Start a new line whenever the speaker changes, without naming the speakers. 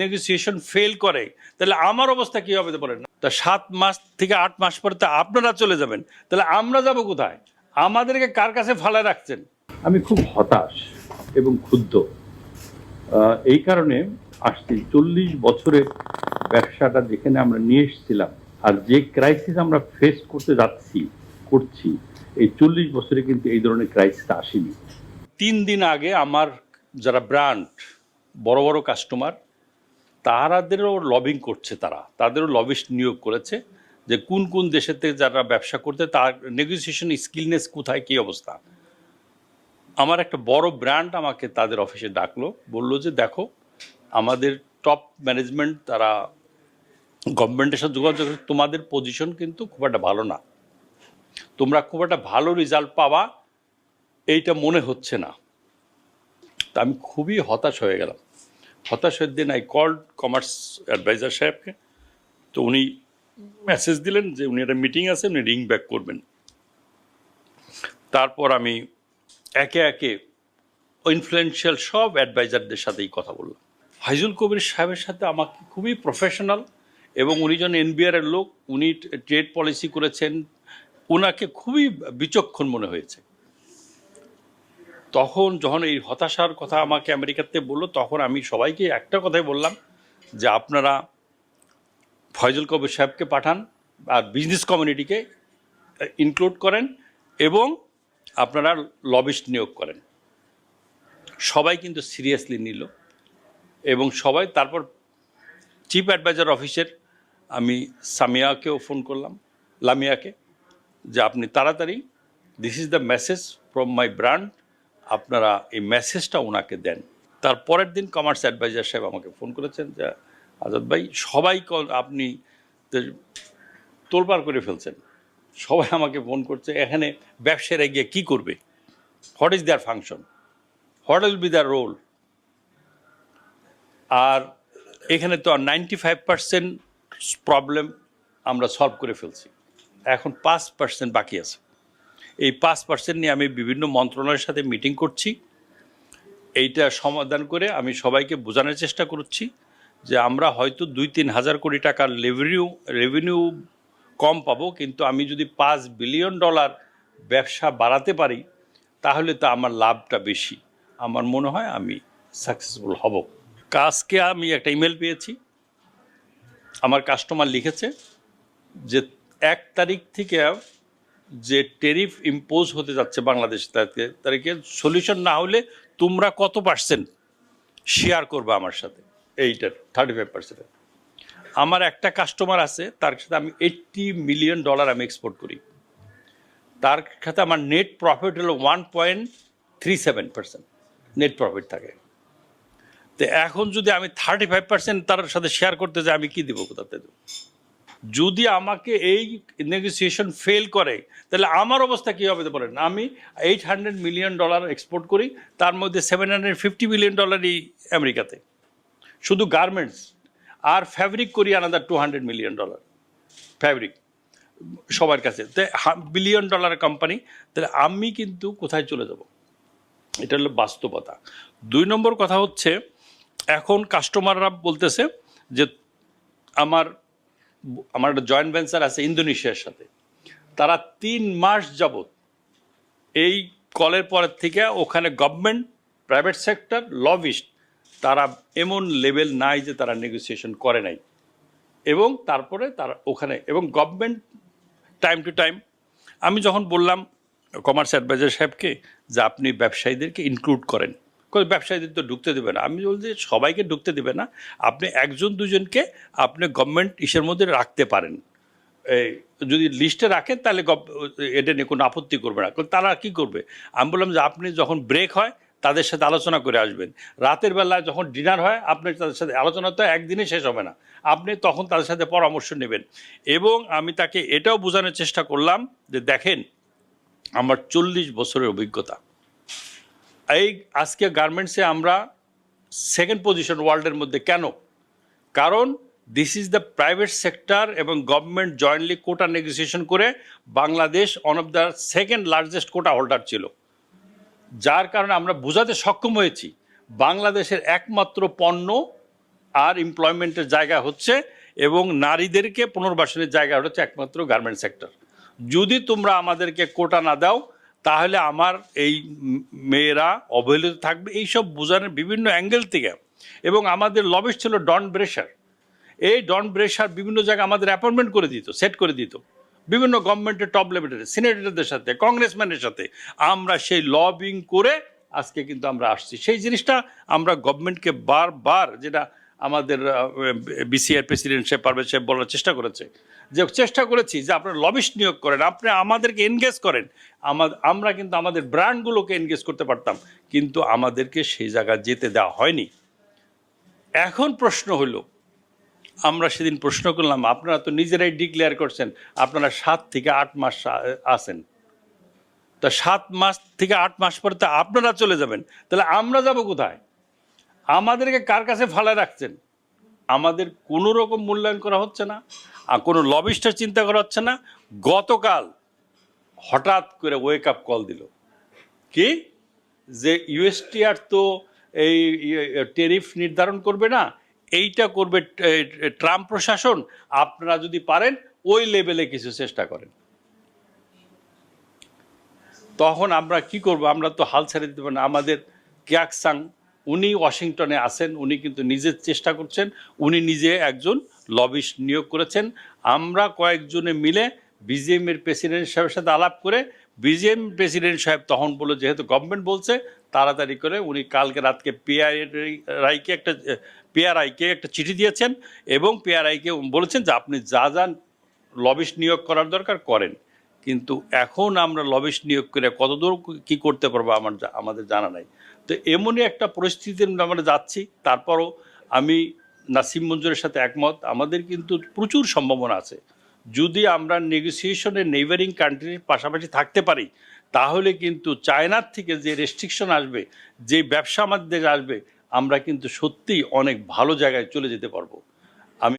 Negotiation fail করে তাহলে আমার অবস্থা কি হবে বলেন? তা সাত মাস থেকে আট মাস পরে তো আপনারা চলে যাবেন তাহলে আমরা যাব কোথায়? আমাদেরকে কার কাছে ফালায় রাখছেন?
আমি খুব হতাশ এবং ক্ষুব্ধ। এই কারণে আসছি চল্লিশ বছরের ব্যবসাটা যেখানে আমরা নিয়ে এসেছিলাম আর যে ক্রাইসিস আমরা ফেস করতে যাচ্ছি করছি এই চল্লিশ বছরে কিন্তু এই ধরনের ক্রাইসিস আসেনি।
তিন দিন আগে আমার যারা ব্র্যান্ড বড় বড় কাস্টমার তারাদেরও লবিং করছে তারা। তাদেরও লবিস্ট নিয়োগ করেছে যে কোন কোন দেশের থেকে যারা ব্যবসা করতে তার নেগোসিয়েশন স্কিলনেস কোথায়, কী অবস্থা? আমার একটা বড় ব্র্যান্ড আমাকে তাদের অফিসে ডাকলো, বলল যে, দেখো, আমাদের টপ ম্যানেজমেন্ট তারা গভর্নমেন্টের সাথে যোগাযোগ তোমাদের পজিশন কিন্তু খুব একটা ভালো না। তোমরা খুব একটা ভালো রেজাল্ট পাবা, এইটা মনে হচ্ছে না। তা আমি খুবই হতাশ হয়ে গেলাম। হতাশের দিন আই কল্ড কমার্স অ্যাডভাইজার সাহেবকে। তো উনি মেসেজ দিলেন যে উনি একটা মিটিং আছে, উনি রিং ব্যাক করবেন। তারপর আমি একে একে ইনফ্লুয়েন্সিয়াল সব অ্যাডভাইজারদের সাথেই কথা বললাম। হাইজুল কবির সাহেবের সাথে আমাকে খুবই প্রফেশনাল এবং উনি যেন এনবিআর এর লোক, উনি ট্রেড পলিসি করেছেন ওনাকে খুবই বিচক্ষণ মনে হয়েছে। তখন যখন এই হতাশার কথা আমাকে আমেরিকাতে বলল, তখন আমি সবাইকে একটা কথাই বললাম যে, আপনারা ফয়জুল কবির সাহেবকে পাঠান আর বিজনেস কমিউনিটিকে ইনক্লুড করেন এবং আপনারা লবিস্ট নিয়োগ করেন। সবাই কিন্তু সিরিয়াসলি নিল এবং সবাই তারপর চিফ অ্যাডভাইজার অফিসের আমি সামিয়াকেও ফোন করলাম, লামিয়াকে যে, আপনি তাড়াতাড়ি this is the message from my brand আপনারা এই মেসেজটা ওনাকে দেন। তার পরের দিন কমার্স অ্যাডভাইজার সাহেব আমাকে ফোন করেছেন যে, আজাদ ভাই, সবাই আপনি তোলপাড় করে ফেলছেন। সবাই আমাকে ফোন করছে, এখানে ব্যবসায়ীরা গিয়ে কী করবে? What is there function what will be there role আর এখানে তো আর নাইনটি ফাইভ পার্সেন্ট প্রবলেম আমরা সলভ করে ফেলছি। এখন পাঁচ পার্সেন্ট বাকি আছে। এই পাঁচ পার্সেন্ট নিয়ে আমি বিভিন্ন মন্ত্রণালয়ের সাথে মিটিং করছি। এইটা সমাধান করে আমি সবাইকে বোঝানোর চেষ্টা করছি যে আমরা হয়তো দুই তিন হাজার কোটি টাকার রেভিনিউ রেভিনিউ কম পাবো, কিন্তু আমি যদি পাঁচ বিলিয়ন ডলার ব্যবসা বাড়াতে পারি, তাহলে তো আমার লাভটা বেশি। আমার মনে হয় আমি সাকসেসফুল হব। কাজকে আমি একটা ইমেল পেয়েছি। আমার কাস্টমার লিখেছে যে এক তারিখ থেকে যে টেরিফ ইম্পোজ হতে যাচ্ছে বাংলাদেশ তাকে তারিখে সলিউশন না হলে তোমরা কত পার্সেন্ট শেয়ার করবে আমার সাথে? এইটার থার্টি ফাইভ পার্সেন্ট আমার একটা কাস্টমার আছে, তার সাথে আমি এইট্টি মিলিয়ন ডলার আমি এক্সপোর্ট করি। তার সাথে আমার নেট প্রফিট হলো one point three seven percent net profit থাকে। তো এখন যদি আমি থার্টি ফাইভ পার্সেন্ট তার সাথে শেয়ার করতে যাই, আমি কী দেবো কোথাতে দেবো যদি আমাকে এই নেগোসিয়েশন ফেল করে, তাহলে আমার অবস্থা কী হবে বলেন? আমি eight hundred million dollar export করি, তার মধ্যে সেভেন হান্ড্রেড ফিফটি মিলিয়ন ডলারই আমেরিকাতে। শুধু গার্মেন্টস আর ফ্যাব্রিক করি another two hundred million dollar fabric সবার কাছে। বিলিয়ন ডলার কোম্পানি তাহলে আমি কিন্তু কোথায় চলে যাব? এটা হলো বাস্তবতা। দুই নম্বর কথা হচ্ছে, এখন কাস্টমাররা বলতেছে যে, আমার আমার একটা জয়েন্ট ভেঞ্চার আছে ইন্দোনেশিয়ার সাথে। তারা তিন মাস যাবত এই কলের পরের থেকে ওখানে গভর্নমেন্ট প্রাইভেট সেক্টর লবিস্ট তারা এমন লেভেল নাই যে তারা নেগোসিয়েশন করে নাই। এবং তারপরে তারা ওখানে, এবং গভর্নমেন্ট টাইম টু টাইম আমি যখন বললাম কমার্স অ্যাডভাইজার সাহেবকে যে আপনি ব্যবসায়ীদেরকে ইনক্লুড করেন কই ব্যবসায়ীদের তো ঢুকতে দেবে না। আমি বলছি সবাইকে ঢুকতে দেবে না। আপনি একজন, দুজনকে আপনি গভর্নমেন্ট ইসের মধ্যে রাখতে পারেন। এই যদি লিস্টে রাখেন তাহলে এটা নিয়ে কোনো আপত্তি করবে না। তারা কি করবে? আমি বললাম যে আপনি যখন ব্রেক হয় তাদের সাথে আলোচনা করে আসবেন। রাতের বেলায় যখন ডিনার হয় আপনি তাদের সাথে আলোচনা তো একদিনে শেষ হবে না। আপনি তখন তাদের সাথে পরামর্শ নেবেন। এবং আমি তাকে এটাও বোঝানোর চেষ্টা করলাম যে দেখেন, আমার চল্লিশ বছরের অভিজ্ঞতা। এই আজকে গার্মেন্টসে আমরা সেকেন্ড পজিশন ওয়ার্ল্ডের মধ্যে কেন? কারণ this is the private sector এবং গভর্নমেন্ট জয়েন্টলি কোটা নেগোসিয়েশন করে Bangladesh one of the second largest quota holder ছিল। যার কারণে আমরা বোঝাতে সক্ষম হয়েছি, বাংলাদেশের একমাত্র পণ্য আর এমপ্লয়মেন্টের জায়গা হচ্ছে এবং নারীদেরকে পুনর্বাসনের জায়গা হচ্ছে একমাত্র গার্মেন্ট সেক্টর যদি তোমরা আমাদেরকে কোটা না দাও তাহলে আমার এই মেয়েরা অবহেলিত থাকবে। এইসব বোঝানোর বিভিন্ন অ্যাঙ্গেল থেকে। এবং আমাদের লবিস ছিল ডন ব্রেশার এই ডন ব্রেশার বিভিন্ন জায়গায় আমাদের অ্যাপয়েন্টমেন্ট করে দিত, সেট করে দিত। বিভিন্ন গভর্নমেন্টের টপ লেভেলের সিনেটরদের সাথে কংগ্রেসম্যানের সাথে। আমরা সেই লবিং করে আজকে কিন্তু আমরা আসছি। সেই জিনিসটা আমরা গভর্নমেন্টকে বারবার যেটা আমাদের বিসিআর প্রেসিডেন্ট সাহেব পারভেজ সাহেব বলার চেষ্টা করেছে। যে চেষ্টা করেছি যে আপনারা লবিস্ট নিয়োগ করেন, আপনি আমাদেরকে এনগেজ করেন। আমাদের আমরা কিন্তু আমাদের ব্র্যান্ডগুলোকে এনগেজ করতে পারতাম, কিন্তু আমাদেরকে সেই জায়গায় যেতে দেওয়া হয়নি। এখন প্রশ্ন হলো আমরা সেদিন প্রশ্ন করলাম, আপনারা তো নিজেরাই ডিক্লেয়ার করছেন, আপনারা সাত থেকে আট মাস আ- আছেন। তা সাত মাস থেকে আট মাস পরে তো আপনারা চলে যাবেন, তাহলে আমরা যাব কোথায়? আমাদেরকে কার কাছে ফালায় রাখছেন? আমাদের কোনো রকম মূল্যায়ন করা হচ্ছে না, আর কোনো লবিস্টার চিন্তা করা হচ্ছে না। গতকাল হঠাৎ করে ওয়েক আপ কল দিল। কি? যে ইউএসটিআর তো এই টেরিফ নির্ধারণ করবে না, এইটা করবে ট্রাম্প প্রশাসন। আপনারা যদি পারেন, ওই লেভেলে কিছু চেষ্টা করেন। তখন আমরা কি করব? আমরা তো হাল ছেড়ে দিতে পারি না। আমাদের কিয়াকসাং উনি ওয়াশিংটনে আছেন, উনি কিন্তু নিজের চেষ্টা করছেন, উনি নিজে একজন লবিস্ট নিয়োগ করেছেন। আমরা কয়েকজনে মিলে বিজিএম এর প্রেসিডেন্ট সাহেবের সাথে আলাপ করে বিজিএম প্রেসিডেন্ট সাহেব তখন বলল, যেহেতু গভর্নমেন্ট বলছে, তাড়াতাড়ি করে উনি কালকে রাতকে পিআই রাইকে একটা পিআরআইকে একটা চিঠি দিয়েছেন এবং পিআরআইকে বলেছেন যে আপনি যা যা লবিস্ট নিয়োগ করার দরকার করেন। কিন্তু এখন আমরা লবিস্ট নিয়োগ করে কতদূর কি করতে পারব আমার আমাদের জানা নাই। তো এমনই একটা পরিস্থিতির আমরা যাচ্ছি, তারপরও আমি নাসিম মঞ্জুরের সাথে একমত। আমাদের কিন্তু প্রচুর সম্ভাবনা আছে। যদি আমরা নেগোসিয়েশনের নেইবারিং কান্ট্রির পাশাপাশি থাকতে পারি, তাহলে কিন্তু চায়নার থেকে যে রেস্ট্রিকশন আসবে, যে ব্যবসা আমাদের আসবে, আমরা কিন্তু সত্যিই অনেক ভালো জায়গায় চলে যেতে পারব।